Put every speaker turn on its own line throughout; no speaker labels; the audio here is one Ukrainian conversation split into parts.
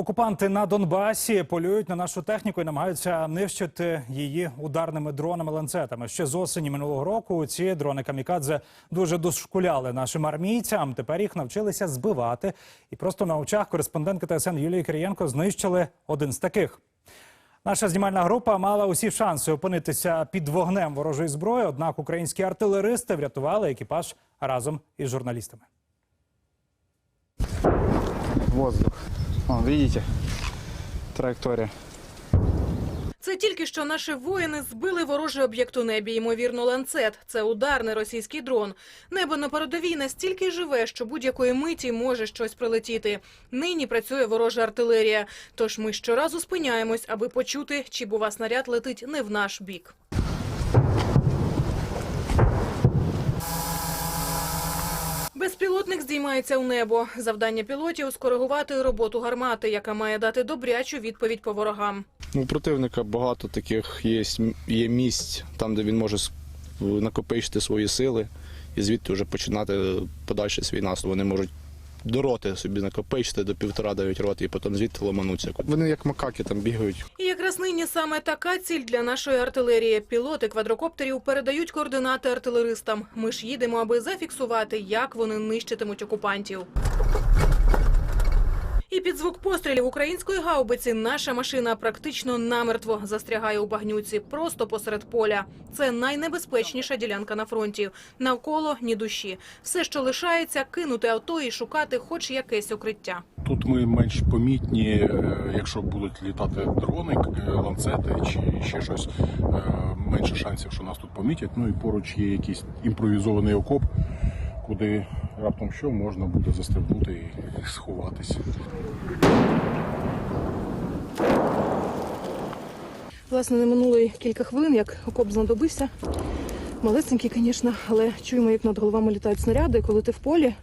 Окупанти на Донбасі полюють на нашу техніку і намагаються нищити її ударними дронами ланцетами. Ще з осені минулого року ці дрони камікадзе дуже дошкуляли нашим армійцям. Тепер їх навчилися збивати. І просто на очах кореспондентки ТСН Юлії Кирієнко знищили один з таких. Наша знімальна група мала усі шанси опинитися під вогнем ворожої зброї. Однак українські артилеристи врятували екіпаж разом із журналістами.
воздух. Вон, видите? Траєкторія.
Це тільки що наші воїни збили ворожий об'єкт у небі, ймовірно, ланцет. Це ударний російський дрон. Небо на передовій настільки живе, що будь-якої миті може щось прилетіти. Нині працює ворожа артилерія. Тож ми щоразу спиняємось, аби почути, чи бува снаряд летить не в наш бік. Безпілотник здіймається у небо. Завдання пілотів скоригувати роботу гармати, яка має дати добрячу відповідь по ворогам.
Ну, У противника багато таких є, є місць, там, де він може накопичити свої сили і звідти вже починати подальший свій наступ. Вони можуть до роти собі накопичити до півтора дев'ять роти і потім звідти ломануться. Вони як макаки там бігають.
І якраз нині саме така ціль для нашої артилерії. Пілоти квадрокоптерів передають координати артилеристам. Ми ж їдемо, аби зафіксувати, як вони нищитимуть окупантів. Під звук пострілів української гаубиці наша машина практично намертво застрягає у багнюці, просто посеред поля. Це найнебезпечніша ділянка на фронті. Навколо ні душі. Все, що лишається, кинути авто і шукати хоч якесь укриття.
Тут ми менш помітні, е, якщо будуть літати дрони, е, ланцети чи ще щось, е, менше шансів, що нас тут помітять. Ну і поруч є якийсь імпровізований окоп, куди раптом що можна буде застрибнути і сховатися.
Власне, не минуло кілька хвилин, як окоп знадобився. Малесенький, звісно, але чуємо, як над головами літають снаряди. Коли ти в полі,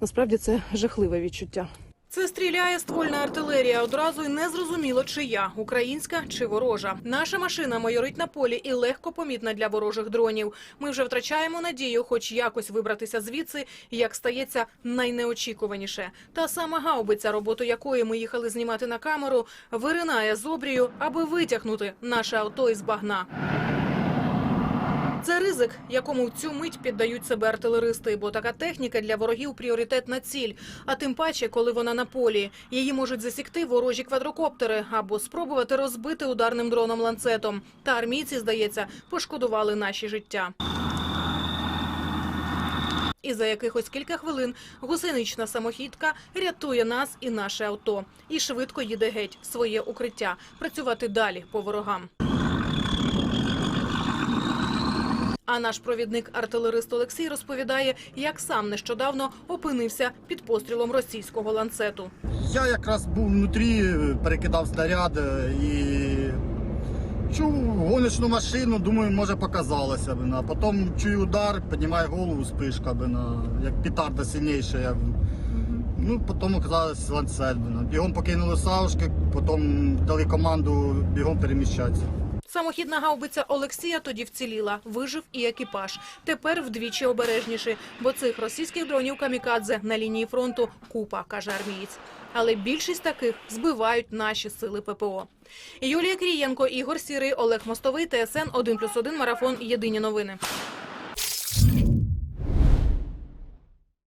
насправді це жахливе відчуття. Це стріляє ствольна артилерія. Одразу й не зрозуміло, чия українська чи ворожа. Наша машина майорить на полі і легко помітна для ворожих дронів. Ми вже втрачаємо надію, хоч якось вибратися звідси, як стається найнеочікуваніше. Та сама гаубиця, роботу якої ми їхали знімати на камеру, виринає з обрію, аби витягнути наше авто із багна. Це ризик, якому в цю мить піддають себе артилеристи, бо така техніка для ворогів пріоритетна ціль. А тим паче, коли вона на полі, її можуть засікти ворожі квадрокоптери або спробувати розбити ударним дроном ланцетом. Та армійці, здається, пошкодували наші життя. І за якихось кілька хвилин гусенична самохідка рятує нас і наше авто. І швидко їде геть своє укриття, працювати далі по ворогам. А наш провідник-артилерист Олексій розповідає, як сам нещодавно опинився під пострілом російського ланцету.
Я якраз був внутрі, перекидав снаряд е, і чув гоночну машину, думаю, може показалося б. А потім чую удар, піднімаю голову, спишка б, як петарда сильніша. Я... Ну, потім оказалось ланцет. Бігом покинули савушки, потім дали команду бігом переміщатися.
Самохідна гаубиця Олексія тоді вціліла, вижив і екіпаж. Тепер вдвічі обережніші, бо цих російських дронів камікадзе на лінії фронту купа, каже армієць. Але більшість таких збивають наші сили ППО. Юлія Крієнко, Ігор Сірий, Олег Мостовий, ТСН 1+,1 Марафон. Єдині новини.